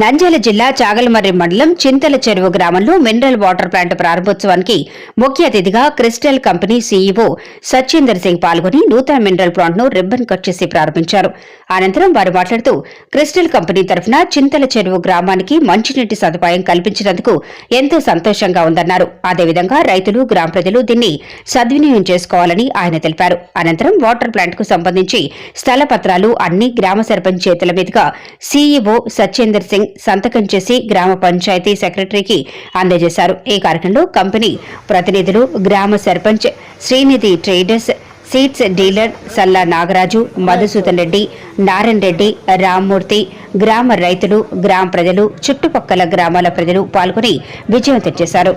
నంద్యాల జిల్లా చాగలమర్రి మండలం చింతల చెరువు గ్రామంలో మినరల్ వాటర్ ప్లాంట్ ప్రారంభోత్సవానికి ముఖ్య అతిథిగా crystal company CEO Satyender Singh పాల్గొని నూతన మినరల్ ప్లాంట్ను రిబ్బన్ కట్ చేసి ప్రారంభించారు. అనంతరం వారు మాట్లాడుతూ క్రిస్టల్ కంపెనీ తరఫున చింతల చెరువు గ్రామానికి మంచినీటి సదుపాయం కల్పించినందుకు ఎంతో సంతోషంగా ఉందన్నారు. అదేవిధంగా రైతులు గ్రామ ప్రజలు దీన్ని సద్వినియోగం చేసుకోవాలని ఆయన తెలిపారు. అనంతరం వాటర్ ప్లాంట్కు సంబంధించి స్థల పత్రాలు అన్ని గ్రామ సర్పంచ్ చేతుల మీదుగా సీఈఓ సత్యేందర్ సింగ్ సంతకం చేసి గ్రామ పంచాయతీ సెక్రటరీకి అందజేశారు. ఈ కార్యక్రమంలో కంపెనీ ప్రతినిధులు గ్రామ sarpanch Srinidhi Traders seeds dealer Salla Nagaraju Madhusudan Reddy Narayana Reddy Rammurthy గ్రామ రైతులు గ్రామ ప్రజలు చుట్టుపక్కల గ్రామాల ప్రజలు పాల్గొని విజయవంతం చేశారు